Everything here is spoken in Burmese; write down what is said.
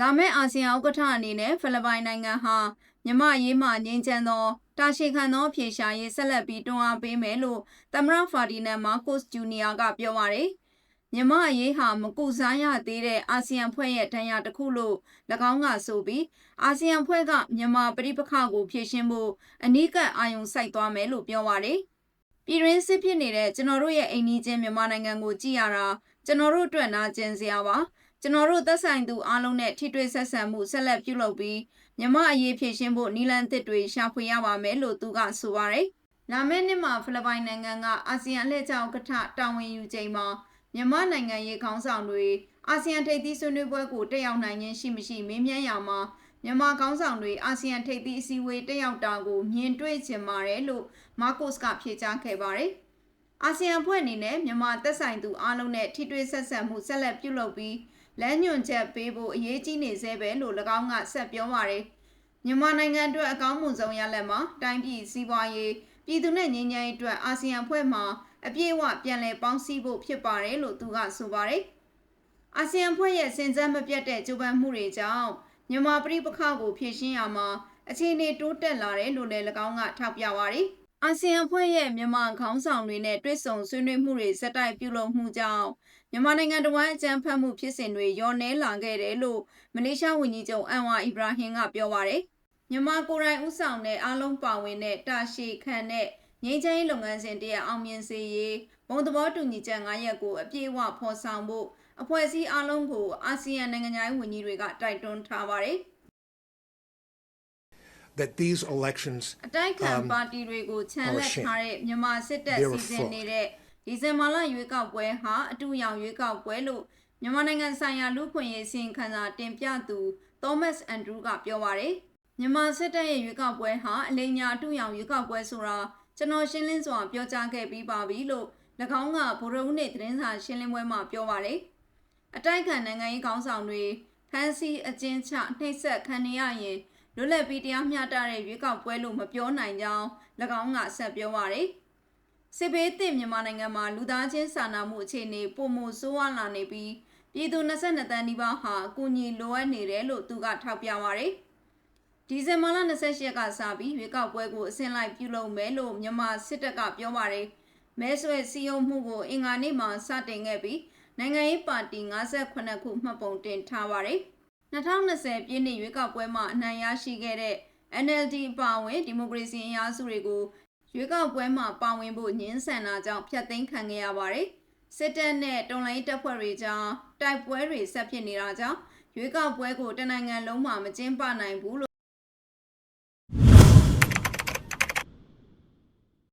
လာမယ့်အာဆီယံဥက္ကဋ္ဌအနေနဲ့ဖိလစ်ပိုင်နိုင်ငံဟာမြမရေးမှငြိမ်းချမ်းသောတာရှည်ခံသောအဖြေရှာရေးဆက်လက်ပြီးတွန်းအားပေးမယ်လို့သမ္မတဖာဒီနန်မာကိုစ်ဂျူနီယာကပြောပါတယ်။မြမရေးဟာမကူစားရသေးတဲ့အာဆီယံဖွဲ့ရဲ့ဒဏ်ရာတစ်ခုလို့၎င်းကဆိုပြီးအာဆီယံဖွဲ့ကမြန်မာပြည်ပခါကိုဖြည့်ရှင်းဖို့အနီးကပ်အာရုံစိုက်သွားမယ်လို့ပြောပါတယ်။ပြည်ရင်းစစ်ဖြစ်နေတဲ့ကျွန်တော်တို့ရဲ့အိမ်နီးချင်းမြန်မာနိုင်ငံကိုကြည့်ရတာကျွန်တော်တို့အတွက်နာကျင်စရာပါ။ ကျွန်တော်တို့သက်ဆိုင်သူအားလုံးနဲ့ထိတွေ့ဆက်ဆံမှုဆက်လက်ပြုလုပ်ပြီးမြမအရေးဖြည့်ရှင်းဖို့နီလန်သစ်တွေရှာဖွေရပါမယ်လို့သူကဆိုပါတယ်။လာမယ့်နှစ်မှာဖိလစ်ပိုင်နိုင်ငံကအာဆီယံအလှည့်ကျဥက္ကဋ္ဌတာဝန်ယူချိန်မှာမြန်မာနိုင်ငံရေးခေါင်းဆောင်တွေအာဆီယံထိပ်သီးဆွေးနွေးပွဲကိုတက်ရောက်နိုင်ခြင်းရှိမရှိမေးမြန်းရမှာမြန်မာခေါင်းဆောင်တွေအာဆီယံထိပ်သီးအစည်းအဝေးတက်ရောက်တာကိုမြင်တွေ့ချင်ပါတယ်လို့မာကိုစ်ကဖြေကြားခဲ့ပါတယ်။အာဆီယံဖွဲ့အနေနဲ့မြန်မာသက်ဆိုင်သူအားလုံးနဲ့ထိတွေ့ဆက်ဆံမှုဆက်လက်ပြုလုပ်ပြီး လမ်းညွှန်ချက်ပေးဖို့အရေးကြီးနေသေးပဲလို့၎င်းကဆက်ပြောပါတယ်။မြန်မာနိုင်ငံအတွက်အကောင်းမွန်ဆုံးရလဒ်မှာတိုင်းပြည်စီးပွားရေးပြည်သူနဲ့ငြိမ်းချမ်းရေးအတွက်အာဆီယံဖွဲ့မှာအပြည့်အဝပြန်လည်ပေါင်းစည်းဖို့ဖြစ်ပါတယ်လို့သူကဆိုပါတယ်။အာဆီယံဖွဲ့ရဲ့စင်စက်မပြတ်တဲ့ကြိုးပမ်းမှုတွေကြောင့်မြန်မာပြည်ပခါကိုဖြည့်ရှင်းရမှာအခြေအနေတိုးတက်လာတယ်လို့လည်း၎င်းကထောက်ပြပါတယ်။ အာဆီယံဖွဲ့ရဲ့မြန်မာခေါင်းဆောင်တွေနဲ့တွေ့ဆုံဆွေးနွေးမှုတွေစက်တိုက်ပြုလုပ်မှုကြောင့်မြန်မာနိုင်ငံတော်ဝန်အကြံဖတ်မှုဖြစ်စဉ်တွေရောနှဲလာခဲ့တယ်လို့မလေးရှားဝန်ကြီးချုပ်အန်ဝါအီဘရာဟင်ကပြောပါတယ်။မြန်မာကိုယ်တိုင်ဥဆောင်တဲ့အားလုံးပါဝင်တဲ့တာရှည်ခံတဲ့ငြိမ်းချမ်းရေးလုပ်ငန်းစဉ်တရအောင်မြင်စေရေးဘုံသဘောတူညီချက်၅ရပ်ကိုအပြည့်အဝဖော်ဆောင်ဖို့အဖွဲ့အစည်းအားလုံးကိုအာဆီယံနိုင်ငံခြားရေးဝန်ကြီးတွေကတိုက်တွန်းထားပါတယ်။ that these elections အတိုက်ခံ Um, ပါတီတွေကိုခြံလက် are shame. ထားတဲ့မြန်မာစစ်တပ် They စီ were စဉ် fraud. နေတဲ့ဒီဇင်ဘာလရွေးကောက်ပွဲဟာအတူရောင်ရွေးကောက်ပွဲလို့မြန်မာနိုင်ငံဆိုင်ရာလူ့ခွင့်ရေးစီရင်ခံစာတင်ပြသူ Thomas Andrew ကပြောပါတယ်မြန်မာစစ်တပ်ရဲ့ရွေးကောက်ပွဲဟာအလိမ်ညာအတူရောင်ရွေးကောက်ပွဲဆိုတာကျွန်တော်ရှင်းလင်းစွာပြောကြားခဲ့ပြီးပါပြီလို့၎င်းကဗိုလ်ရုံးနေ့သတင်းစာရှင်းလင်းပွဲမှာပြောပါတယ်အတိုက်ခံနိုင်ငံရေးခေါင်းဆောင်တွေဖမ်းဆီးအကျဉ်းချနှိပ်စက်ခံနေရရင် လွတ်လပ်ပြီးတရားမျှတတဲ့ရွေးကောက်ပွဲလို့မပြောနိုင်ကြောင်း၎င်းကဆက်ပြောပါတယ်။စစ်ဘေးသင့်မြန်မာနိုင်ငံမှာလူသားချင်းစာနာမှုအခြေအနေပုံမှုဆိုးဝါးလာနေပြီးပြည်သူ22တန်းနီးပါးဟာအကူအညီလိုအပ်နေတယ်လို့သူကထောက်ပြပါတယ်။ဒီဇင်ဘာလ28ရက်ကစပြီးရွေးကောက်ပွဲကိုအစင်လိုက်ပြုလုပ်မယ်လို့မြန်မာစစ်တပ်ကပြောပါတယ်။မဲဆွဲစည်းရုံးမှုကိုအင်္ဂါနေ့မှာစတင်ခဲ့ပြီးနိုင်ငံရေးပါတီ58ခုမှတ်ပုံတင်ထားပါတယ်။ 2020ပြည်နှစ်ရွေးကောက်ပွဲမှာအနိုင်ရရှိခဲ့တဲ့ NLD ပါဝင်ဒီမိုကရေစီအင်အားစုတွေကိုရွေးကောက်ပွဲမှာပါဝင်ဖို့ညှင်းဆန်တာကြောင့်ဖျက်သိမ်းခံခဲ့ရပါတယ်။စစ်တပ်နဲ့တော်လိုင်းတပ်ဖွဲ့တွေကြားတိုက်ပွဲတွေဆက်ဖြစ်နေတာကြောင့်ရွေးကောက်ပွဲကိုတနိုင်ငံလုံးမှာမကျင်းပနိုင်ဘူးလို့